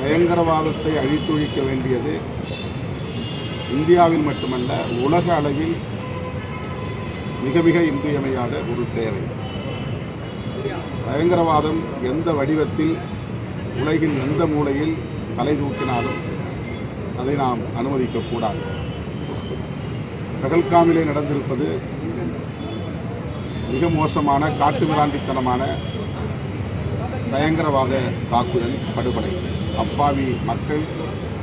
பயங்கரவாதத்தை அழித்தொழிக்க வேண்டியது இந்தியாவில் மட்டுமல்ல உலக அளவில் மிக மிக இன்றியமையாத ஒரு தேவை. பயங்கரவாதம் எந்த வடிவத்தில் உலகின் எந்த மூலையில் தலை தூக்கினாலும் அதை நாம் அனுமதிக்கக்கூடாது. பகல்காமிலே நடந்திருப்பது மிக மோசமான காட்டுமிராண்டித்தனமான பயங்கரவாத தாக்குதல் படுகொலை. அப்பாவி மக்கள்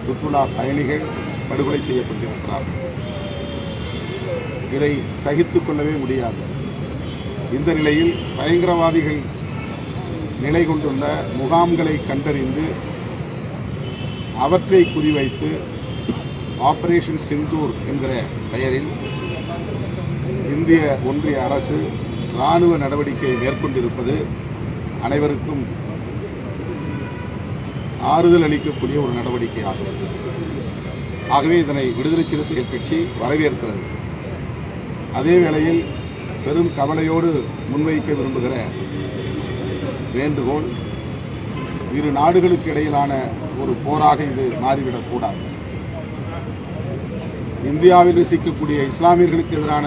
சுற்றுலா பயணிகள் படுகொலை செய்யப்பட்டிருக்கிறார்கள். இதை சகித்துக் கொள்ளவே முடியாது. இந்த நிலையில் பயங்கரவாதிகள் நிலை கொண்டுள்ள முகாம்களை கண்டறிந்து அவற்றை குறிவைத்து ஆபரேஷன் சிந்தூர் என்கிற பெயரில் இந்திய ஒன்றிய அரசு ராணுவ நடவடிக்கை மேற்கொண்டிருப்பது அனைவருக்கும் ஆறுதல் அளிக்கக்கூடிய ஒரு நடவடிக்கையாகும் ஆகவே இதனை விடுதலை சிறுத்தைகள் கட்சி வரவேற்கிறது. அதே வேளையில் பெரும் கவலையோடு முன்வைக்க விரும்புகிற வேண்டுகோள் இரு நாடுகளுக்கு இடையிலான ஒரு போராக இது மாறிவிடக்கூடாது. இந்தியாவில் வசிக்கக்கூடிய இஸ்லாமியர்களுக்கு எதிரான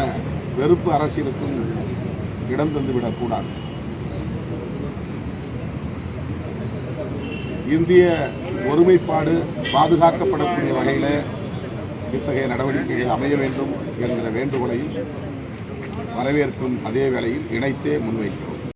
வெறுப்பு அரசியலுக்கும் இடம் தந்துவிடக்கூடாது. இந்திய ஒருமைப்பாடு பாதுகாக்கப்படக்கூடிய வகையில் இத்தகைய நடவடிக்கைகள் அமைய வேண்டும் என்கிற வேண்டுகோளையும் வரவேற்கும் அதே வேளையில் இணைத்தே முன்வைக்கிறோம்.